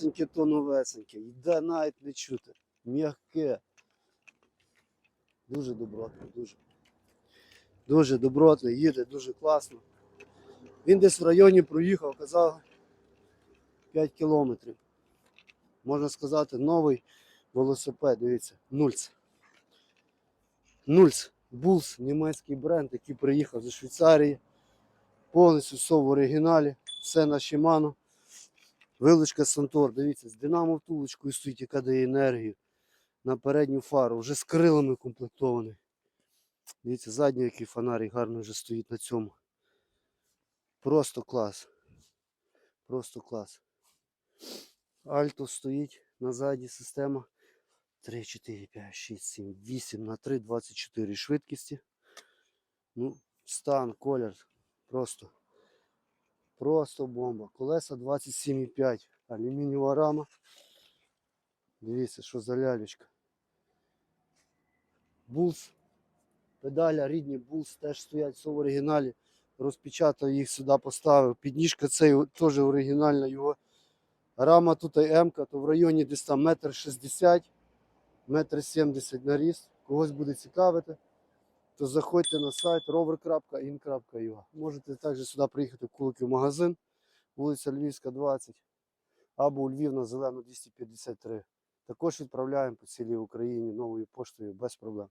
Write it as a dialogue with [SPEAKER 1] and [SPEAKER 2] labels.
[SPEAKER 1] Новесеньке то новесеньке. Йде навіть не чути. М'яке. Дуже добротне, дуже. Дуже добротне, їде дуже класно. Він десь в районі проїхав, казав 5 кілометрів. Можна сказати, новий велосипед. Дивіться, Нульц. Нульц. Булс, німецький бренд, який приїхав зі Швейцарії. Повністю все в оригіналі. Все на Shimano. Вилучка Сантор, дивіться, з динамо втулочкою стоїть, яка дає енергію на передню фару, вже з крилами комплектований. Дивіться, задній який фонарик гарно вже стоїть на цьому. Просто клас. Просто клас. Альто стоїть на заді система 3, 4, 5, 6, 7, 8 на 3, 24 швидкості. Ну, стан, колір. Просто. Просто бомба. Колеса 27,5. Алюмінієва рама. Дивіться, що за лялечка. Булс. Педаля рідні Булс теж стоять все в оригіналі. Розпечатав їх сюди, поставив. Підніжка цей теж оригінальна його. Рама тут М-ка, то в районі десь там метр шістдесят, метр сімдесят на ріст. Когось буде цікавити, то заходьте на сайт rover.in.ua. Можете також сюди приїхати в Куликів магазин, вулиця Львівська, 20, або у Львів на Зелену 253. Також відправляємо по цілій Україні новою поштою без проблем.